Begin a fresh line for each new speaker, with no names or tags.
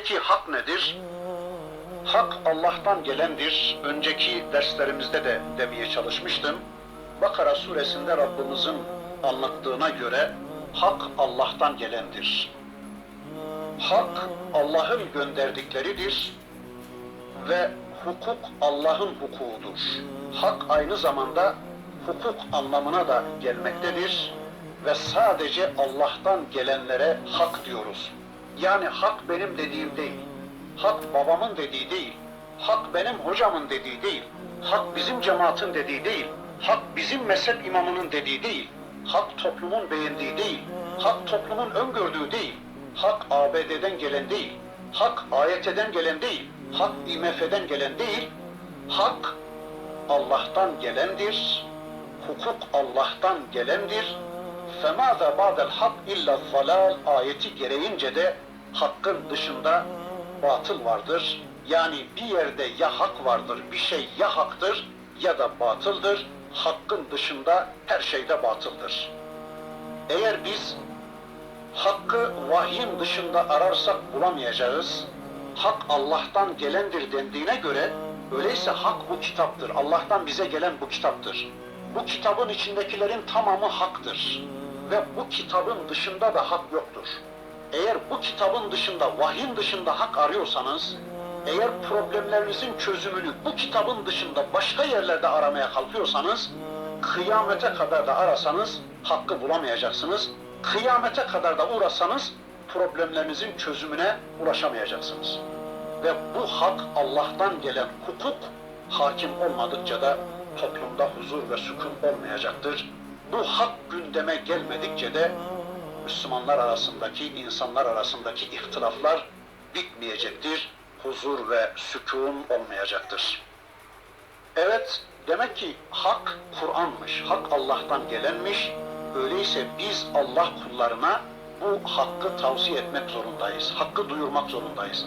Peki hak nedir? Hak Allah'tan gelendir. Önceki derslerimizde de demeye çalışmıştım. Bakara suresinde Rabbimizin anlattığına göre hak Allah'tan gelendir. Hak Allah'ın gönderdikleridir ve hukuk Allah'ın hukukudur. Hak aynı zamanda hukuk anlamına da gelmektedir ve sadece Allah'tan gelenlere hak diyoruz. Yani hak benim dediğim değil, hak babamın dediği değil, hak benim hocamın dediği değil, hak bizim cemaatin dediği değil, hak bizim mezhep imamının dediği değil, hak toplumun beğendiği değil, hak toplumun öngördüğü değil, hak ABD'den gelen değil, hak AYT'den gelen değil, hak IMF'den gelen değil, hak Allah'tan gelendir, hukuk Allah'tan gelendir. فَمَاذَا بَعْدَ الْحَقِّ اِلَّا الضَّلَالِ ayeti gereğince de hakkın dışında batıl vardır. Yani bir yerde ya hak vardır, bir şey ya haktır ya da batıldır. Hakkın dışında her şey de batıldır. Eğer biz hakkı vahyin dışında ararsak bulamayacağız. Hak Allah'tan gelendir dendiğine göre öyleyse hak bu kitaptır. Allah'tan bize gelen bu kitaptır. Bu kitabın içindekilerin tamamı haktır. Ve bu kitabın dışında da hak yoktur. Eğer bu kitabın dışında, vahyin dışında hak arıyorsanız, eğer problemlerinizin çözümünü bu kitabın dışında başka yerlerde aramaya kalkıyorsanız, kıyamete kadar da arasanız hakkı bulamayacaksınız. Kıyamete kadar da uğrasanız problemlerinizin çözümüne ulaşamayacaksınız. Ve bu hak Allah'tan gelen hukuk hakim olmadıkça da toplumda huzur ve sükun olmayacaktır. Bu hak gündeme gelmedikçe de Müslümanlar arasındaki, insanlar arasındaki ihtilaflar bitmeyecektir. Huzur ve sükun olmayacaktır. Evet, demek ki hak Kur'an'mış, hak Allah'tan gelenmiş. Öyleyse biz Allah kullarına bu hakkı tavsiye etmek zorundayız, hakkı duyurmak zorundayız.